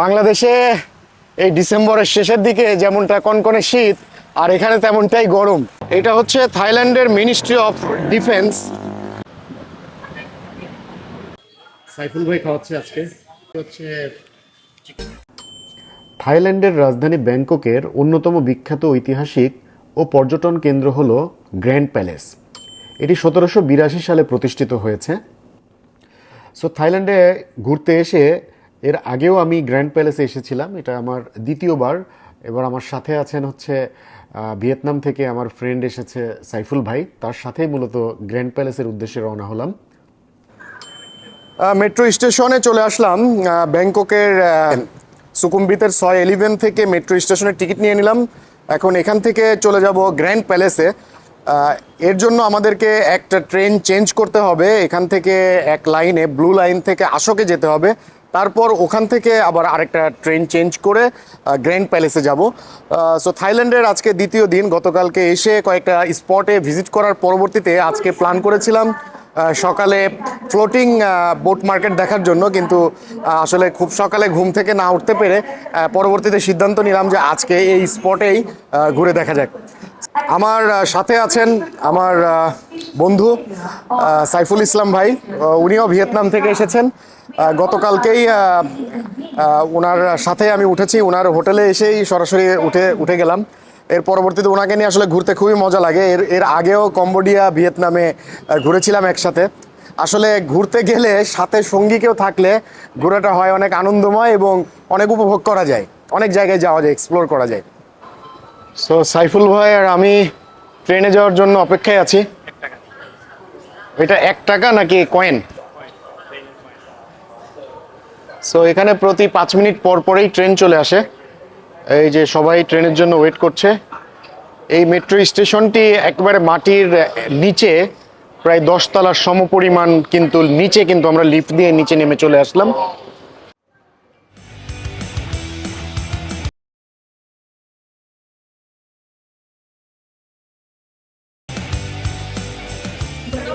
বাংলাদেশে এই ডিসেম্বরের শেষের দিকে যেমনটা কনকনে শীত আর এখানে তেমনটাই গরম। এটা হচ্ছে থাইল্যান্ডের মিনিস্ট্রি অফ ডিফেন্স। সাইফুল ভাই খাওয়াচ্ছে আজকে। হচ্ছে থাইল্যান্ডের রাজধানী ব্যাংককের অন্যতম বিখ্যাত ঐতিহাসিক ও পর্যটন কেন্দ্র হল গ্র্যান্ড প্যালেস। এটি সতেরোশো বিরাশি সালে প্রতিষ্ঠিত হয়েছে। সো থাইল্যান্ডে ঘুরতে এসে এর আগেও আমি গ্র্যান্ড প্যালেসে এসেছিলাম, এটা আমার দ্বিতীয়বার। এবার আমার সাথে আছেন হচ্ছে ভিয়েতনাম থেকে আমার ফ্রেন্ড এসেছে সাইফুল ভাই, তার সাথেই মূলত গ্র্যান্ড প্যালেসের উদ্দেশ্যে রওনা হলাম। মেট্রো স্টেশনে চলে আসলাম। ব্যাংককের সুকুম্বিতের ছয় এলিভেন থেকে মেট্রো স্টেশনের টিকিট নিয়ে নিলাম। এখন এখান থেকে চলে যাব গ্র্যান্ড প্যালেসে। এর জন্য আমাদেরকে একটা ট্রেন চেঞ্জ করতে হবে। এখান থেকে এক লাইনে, ব্লু লাইন থেকে আশোকে যেতে হবে। তারপর ওখান থেকে আবার আরেকটা ট্রেন চেঞ্জ করে গ্র্যান্ড প্যালেসে যাব। সো থাইল্যান্ডের আজকে দ্বিতীয় দিন, গতকালকে এসে কয়েকটা স্পটে ভিজিট করার পরবর্তীতে আজকে প্ল্যান করেছিলাম। সকালে ফ্লোটিং বোট মার্কেট দেখার জন্য, কিন্তু আসলে খুব সকালে ঘুম থেকে না উঠতে পেরে পরবর্তীতে সিদ্ধান্ত নিলাম যে আজকে এই স্পটেই ঘুরে দেখা যাক। আমার সাথে আছেন আমার বন্ধু সাইফুল ইসলাম ভাই উনিও ভিয়েতনাম থেকে এসেছেন। গতকালকেই ওনার সাথে আমি উঠেছি ওনার হোটেলে এসেই সরাসরি উঠে উঠে গেলাম। এর পরবর্তীতে ওনাকে নিয়ে আসলে ঘুরতে খুবই মজা লাগে। এর এর আগেও কম্বোডিয়া, ভিয়েতনামে ঘুরেছিলাম একসাথে। আসলে ঘুরতে গেলে সাথে সঙ্গী কেউ থাকলে ঘোরাটা হয় অনেক আনন্দময় এবং অনেক উপভোগ করা যায়। অনেক জায়গায় যাওয়া যায় এক্সপ্লোর করা যায়। সো সাইফুল ভাই আর আমি ট্রেনে যাওয়ার জন্য অপেক্ষায় আছি। এটা এক টাকা নাকি কয়েন? সো এখানে প্রতি পাঁচ মিনিট পর পরেই ট্রেন চলে আসে। এই যে সবাই ট্রেনের জন্য ওয়েট করছে। এই মেট্রো স্টেশনটি একবারে মাটির নিচে, প্রায় দশতলার সমপরিমাণ কিন্তু নিচে কিন্তু আমরা লিফট দিয়ে নিচে নেমে চলে আসলাম।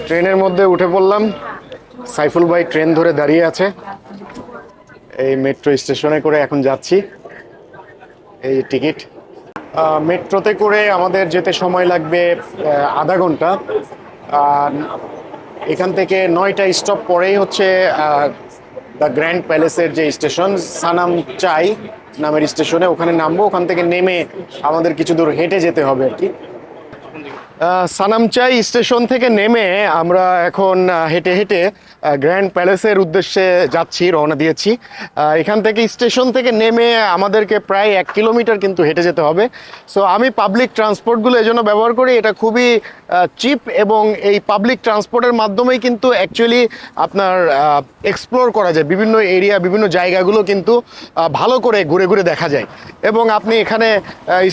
ট্রেনের মধ্যে উঠে পড়লাম। সাইফুল ভাই ট্রেন ধরে দাঁড়িয়ে আছে। এই মেট্রো স্টেশনে করে এখন যাচ্ছি। এই টিকিট। মেট্রোতে করে আমাদের যেতে সময় লাগবে আধা ঘণ্টা। এখান থেকে নয়টা স্টপ পরেই হচ্ছে দ্য গ্র্যান্ড প্যালেসের যে স্টেশন, সানাম চাই নামের স্টেশনে ওখানে নামবো। ওখান থেকে নেমে আমাদের কিছু দূর হেঁটে যেতে হবে আর কি। সানামচাই স্টেশন থেকে নেমে আমরা এখন হেঁটে হেঁটে গ্র্যান্ড প্যালেসের উদ্দেশ্যে যাচ্ছি, রওনা দিয়েছি। এখান থেকে স্টেশন থেকে নেমে আমাদেরকে প্রায় এক কিলোমিটার কিন্তু হেঁটে যেতে হবে। সো আমি পাবলিক ট্রান্সপোর্টগুলো এই জন্য ব্যবহার করি। এটা খুবই চিপ এবং এই পাবলিক ট্রান্সপোর্টের মাধ্যমেই কিন্তু অ্যাকচুয়ালি আপনার এক্সপ্লোর করা যায়। বিভিন্ন এরিয়া বিভিন্ন জায়গাগুলো কিন্তু ভালো করে ঘুরে ঘুরে দেখা যায়। এবং আপনি এখানে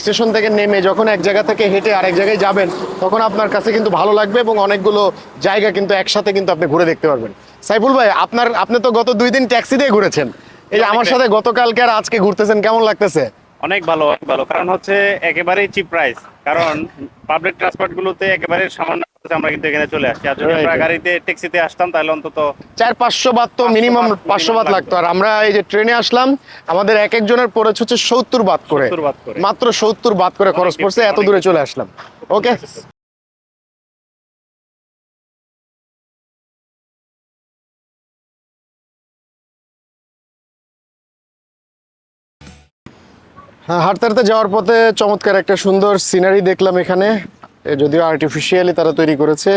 স্টেশন থেকে নেমে যখন এক জায়গা থেকে হেঁটে আরেক জায়গায় যাবেন, তখন আপনার কাছে কিন্তু ভালো লাগবে এবং অনেকগুলো জায়গা কিন্তু একসাথে কিন্তু আপনি ঘুরে দেখতে পারবেন। সাইফুল ভাই আপনার আপনি তো গত দুই দিন ট্যাক্সি দিয়ে ঘুরেছেন। এই যে আমার সাথে গতকালকে আর আজকে ঘুরতেছেন কেমন লাগতেছে? অনেক ভালো অনেক ভালো। কারণ হচ্ছে একেবারেই চিপ প্রাইস কারণ পাবলিক ট্রান্সপোর্ট গুলোতে একেবারে সামান্য আমরা কিন্তু এখানে চলে আসছি। আর যদি আমরা গাড়িতে ট্যাক্সিতে আসতাম তাহলে অন্তত চার পাঁচশো বাদ তো মিনিমাম পাঁচশো বাদ লাগতো। আর আমরা এই যে ট্রেনে আসলাম আমাদের এক একজনের পড়েছে হচ্ছে সত্তর বাদ করে। 70 বাত করে। মাত্র সত্তর বাদ করে খরচ পড়ছে এত দূরে চলে আসলাম। ওকে হ্যাঁ হাঁটতে যাওয়ার পথে চমৎকার একটা সুন্দর সিনারি দেখলাম এখানে। যদিও আর্টিফিশিয়ালি তারা তৈরি করেছে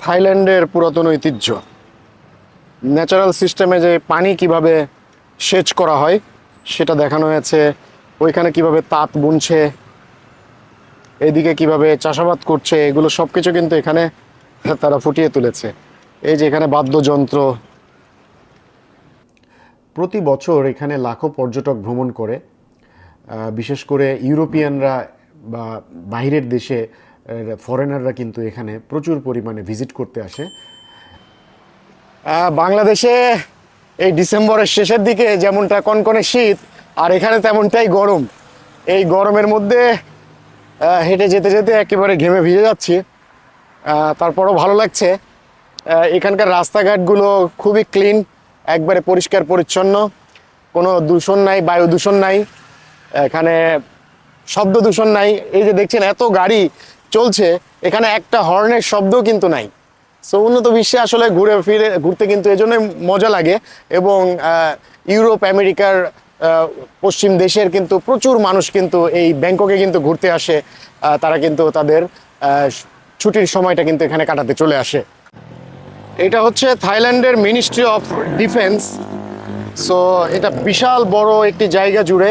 থাইল্যান্ডের পুরাতন ঐতিহ্য। ন্যাচারাল সিস্টেমে যে পানি কীভাবে সেচ করা হয়, সেটা দেখানো হয়েছে। ওইখানে কীভাবে তাঁত বুনছে এদিকে কীভাবে চাষাবাদ করছে, এগুলো সব কিছু কিন্তু এখানে তারা ফুটিয়ে তুলেছে। এই যে এখানে বাদ্যযন্ত্র প্রতি বছর এখানে লাখো পর্যটক ভ্রমণ করে বিশেষ করে ইউরোপিয়ানরা বা বাইরের দেশে ফরেনাররা কিন্তু এখানে প্রচুর পরিমাণে ভিজিট করতে আসে। বাংলাদেশে এই ডিসেম্বরের শেষের দিকে যেমনটা কনকনে শীত, আর এখানে তেমনটাই গরম। এই গরমের মধ্যে হেঁটে যেতে যেতে একেবারে ঘেমে ভিজে যাচ্ছি। তারপরও ভালো লাগছে। এখানকার রাস্তাঘাটগুলো খুবই ক্লিন একবারে পরিষ্কার, পরিচ্ছন্ন, কোনো দূষণ নাই, বায়ু দূষণ নাই, এখানে শব্দ দূষণ নাই। এই যে দেখছেন, এত গাড়ি চলছে, এখানে একটা হর্নের শব্দও কিন্তু নাই। সো উন্নত বিশ্বে আসলে ঘুরে ফিরে, ঘুরতে কিন্তু এজন্য মজা লাগে এবং ইউরোপ, আমেরিকার পশ্চিম দেশের কিন্তু প্রচুর মানুষ কিন্তু এই ব্যাংককে কিন্তু ঘুরতে আসে তারা কিন্তু তাদের ছুটির সময়টা কিন্তু এখানে কাটাতে চলে আসে। এটা হচ্ছে থাইল্যান্ডের মিনিস্ট্রি অফ ডিফেন্স। সো, এটা বিশাল বড় একটি জায়গা জুড়ে।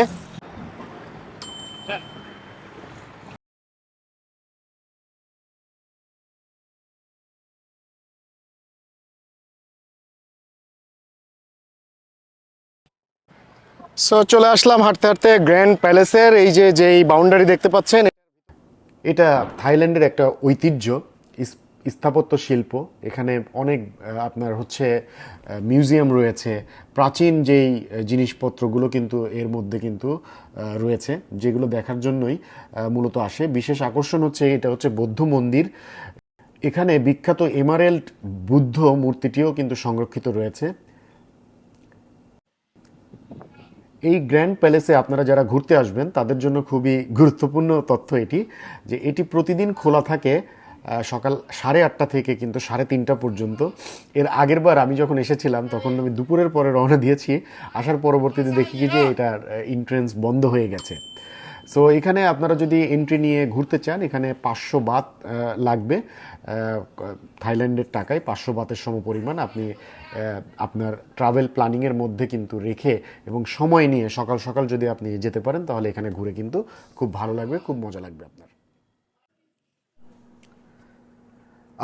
সো, চলে আসলাম হাঁটতে হাঁটতে গ্র্যান্ড প্যালেসের। এই যে, যেই বাউন্ডারি দেখতে পাচ্ছেন, এটা থাইল্যান্ডের একটা ঐতিহ্য। স্থাপত্য শিল্প, এখানে অনেক আপনার হচ্ছে মিউজিয়াম রয়েছে। প্রাচীন যেই জিনিসপত্রগুলো কিন্তু এর মধ্যে কিন্তু রয়েছে, যেগুলো দেখার জন্যই মূলত আসে। বিশেষ আকর্ষণ হচ্ছে এটা হচ্ছে বৌদ্ধ মন্দির। এখানে বিখ্যাত এমারেল্ড বুদ্ধ মূর্তিটিও কিন্তু সংরক্ষিত রয়েছে। এই গ্র্যান্ড প্যালেসে আপনারা যারা ঘুরতে আসবেন, তাদের জন্য খুবই গুরুত্বপূর্ণ তথ্য এটি, যে এটি প্রতিদিন খোলা থাকে সকাল সাড়ে আটটা থেকে কিন্তু সাড়ে তিনটা পর্যন্ত। এর আগের বার আমি যখন এসেছিলাম, তখন আমি দুপুরের পরে রওনা দিয়েছি। আসার পরবর্তীতে দেখি কি যে এটার এন্ট্রেন্স বন্ধ হয়ে গেছে। সো এখানে আপনারা যদি এন্ট্রি নিয়ে ঘুরতে চান, এখানে পাঁচশো বাত লাগবে। থাইল্যান্ডের টাকায় পাঁচশো বাতের সমপরিমাণ আপনি আপনার ট্রাভেল প্ল্যানিংয়ের মধ্যে কিন্তু রেখে এবং সময় নিয়ে সকাল সকাল যদি আপনি যেতে পারেন, তাহলে এখানে ঘুরে কিন্তু খুব ভালো লাগবে, খুব মজা লাগবে আপনার।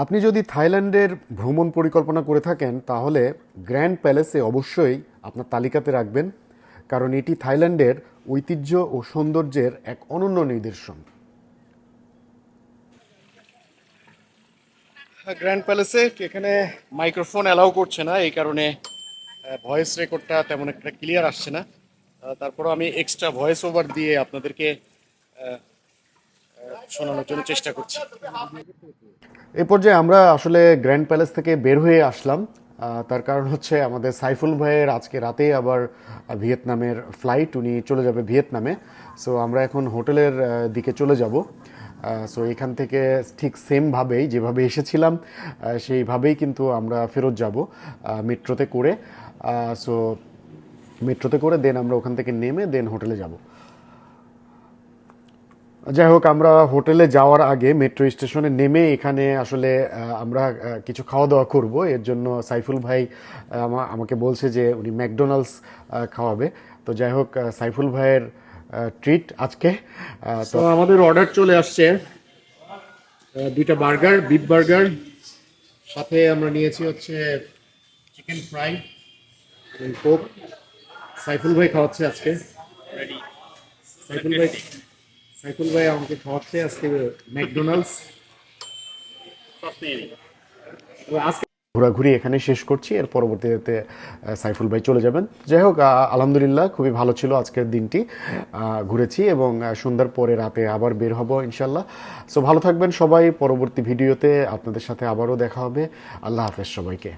আপনি যদি থাইল্যান্ডের ভ্রমণ পরিকল্পনা করে থাকেন, তাহলে গ্র্যান্ড প্যালেসে অবশ্যই আপনার তালিকাতে রাখবেন, কারণ এটি থাইল্যান্ডের ঐতিহ্য ও সৌন্দর্যের এক অনন্য নিদর্শন। গ্র্যান্ড প্যালেসে এখানে মাইক্রোফোন অ্যালাউ করছে না, এই কারণে ভয়েস রেকর্ডটা তেমন একটা ক্লিয়ার আসছে না। তারপরও আমি এক্সট্রা ভয়েস ওভার দিয়ে আপনাদেরকে শোনানোর জন্য চেষ্টা করছি। এই পর্যায়ে আমরা আসলে গ্র্যান্ড প্যালেস থেকে বের হয়ে আসলাম। তার কারণ হচ্ছে আমাদের সাইফুল ভাইয়ের আজকে রাতেই আবার ভিয়েতনামের ফ্লাইট উনি চলে যাবে ভিয়েতনামে। সো আমরা এখন হোটেলের দিকে চলে যাব। সো এখান থেকে ঠিক সেমভাবেই যেভাবে এসেছিলাম সেইভাবেই কিন্তু আমরা ফেরত যাব মেট্রোতে করে। সো মেট্রোতে করে দেন আমরা ওখান থেকে নেমে দেন হোটেলে যাব। যাই হোক আমরা হোটেলে যাওয়ার আগে মেট্রো স্টেশনে নেমে এখানে আসলে আমরা কিছু খাওয়া দাওয়া করব। এর জন্য সাইফুল ভাই আমা- আমাকে বলছে যে উনি ম্যাকডোনাল্ডস খাওয়াবে। তো যাই হোক সাইফুল ভাইয়ের ট্রিট আজকে তো আমাদের অর্ডার চলে আসছে দুইটা বার্গার বিফ বার্গার। সাথে আমরা নিয়েছি হচ্ছে চিকেন ফ্রাই কোক সাইফুল ভাই খাওয়াচ্ছে আজকে। সাইফুল ভাই সাইফুল ভাই আমাকে খাওয়াচ্ছে আজকে ম্যাকডোনাল্ডস। আজকে ঘোরাঘুরি এখানে শেষ করছি, এর পরবর্তীতে সাইফুল ভাই চলে যাবেন। যাই হোক আলহামদুলিল্লাহ, খুবই ভালো ছিল আজকের দিনটি। ঘুরেছি এবং সন্ধ্যার পরে রাতে আবার বের হব ইনশাল্লাহ সো ভালো থাকবেন সবাই। পরবর্তী ভিডিওতে আপনাদের সাথে আবারও দেখা হবে। আল্লাহ হাফেজ সবাইকে।